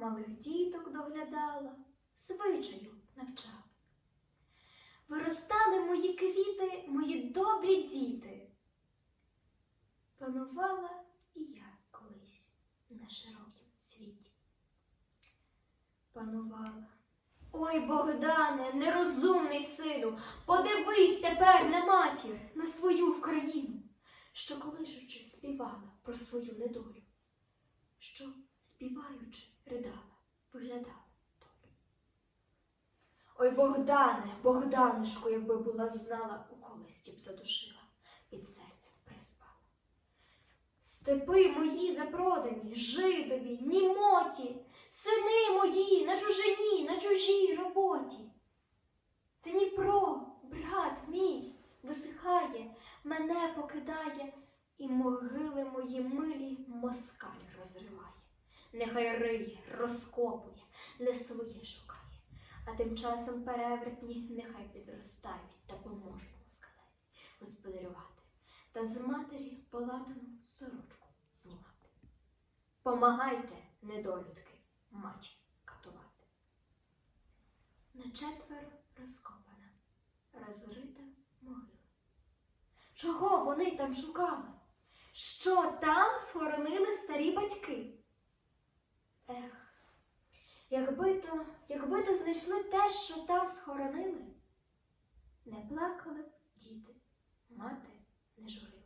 малих діток доглядала, звичаю навчала. Виростали мої квіти, мої добрі діти. Панувала і я колись на широкім світі. Панувала. Ой, Богдане, нерозумний сину, подивись тепер на матір, на свою Вкраїну, що колишучи співала про свою недолю, що, співаючи, ридала, виглядала долю. Ой, Богдане, Богданушку, якби була знала, у колисті б задушила, від серця приспала. Степи мої запродані, жидові, німоті, сини мої на чужині, на чужій роботі. Дніпро, брат мій, висихає, мене покидає, і могили мої милі москаль розриває. Нехай риє, розкопує, не своє шукає, а тим часом перевертні нехай підростають та поможуть москалеві господарювати та з матері полатану сорочку знімати. Помагайте, недолюдки, мачі катувати. На четверо розкопана, розрита могила. Чого вони там шукали? Що там схоронили старі батьки? Ех, якби то, якби то знайшли те, що там схоронили, не плакали б діти, мати не журила.